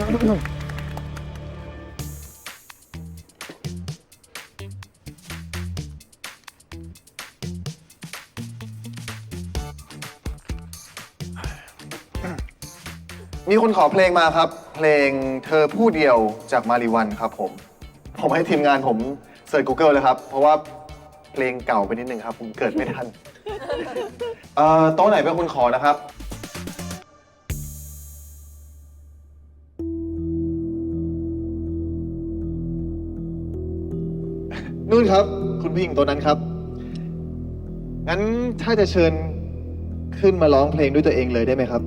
มีคนขอเพลงมาครับ เพลงเธอผู้เดียวจากมาริวันครับผม ผมให้ทีมงานผมเสิร์ช Google เลยครับ เพราะว่าเพลงเก่าไปนิดนึงครับ ผมเกิดไม่ทัน เอ่อโต๊ะไหนเป็นคนขอนะครับ นู่นครับ คุณผู้หญิงตัวนั้นครับ งั้นถ้าจะเชิญขึ้นมาร้องเพลงด้วยตัวเองเลยได้ไหมครับ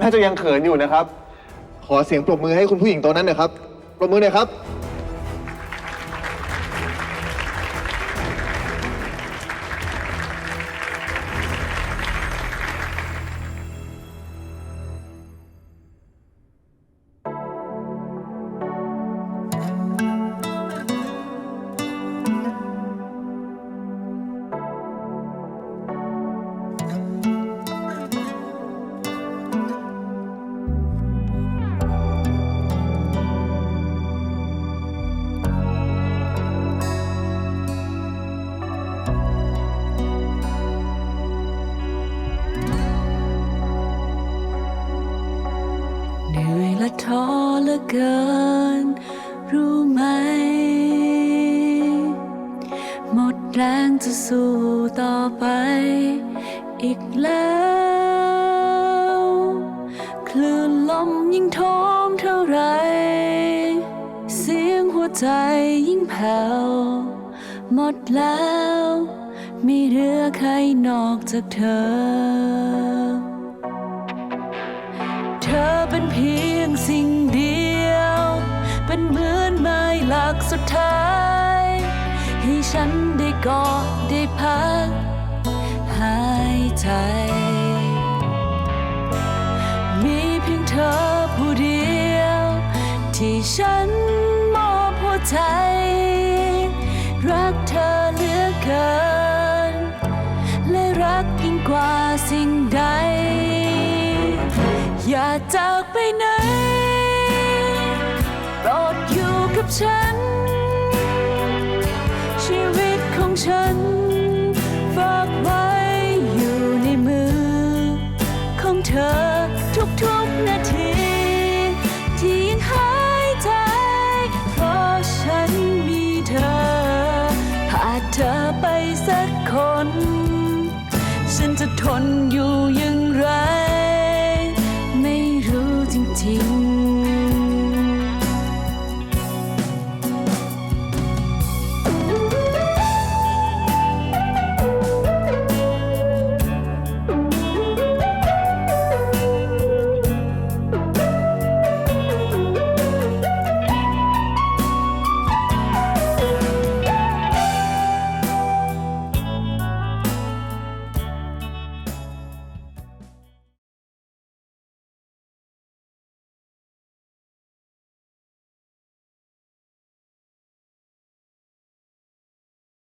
น่าจะยังเขินอยู่นะครับ ขอเสียงปรบมือให้คุณผู้หญิงตัวนั้นหน่อยครับ ปรบมือหน่อยครับ ท้อเหลือเกิน รู้ไหม หมดแรงจะสู้ต่อไป อีกแล้ว คลื่นลมยิ่งโทมเท่าไร เสียงหัวใจยิ่งแผ่ว หมดแล้ว ไม่เหลือใครนอกจากเธอ เธอเป็นเพีย กอดได้พักหายใจ มีเพียงเธอผู้เดียว ที่ฉันมอบหัวใจ รักเธอเหลือเกิน และรักยิ่งกว่าสิ่งใด อย่าจากไปไหนโปรดอยู่กับฉัน ไปสักคน ฉันจะทนอยู่อย่างไร ไม่รู้จริง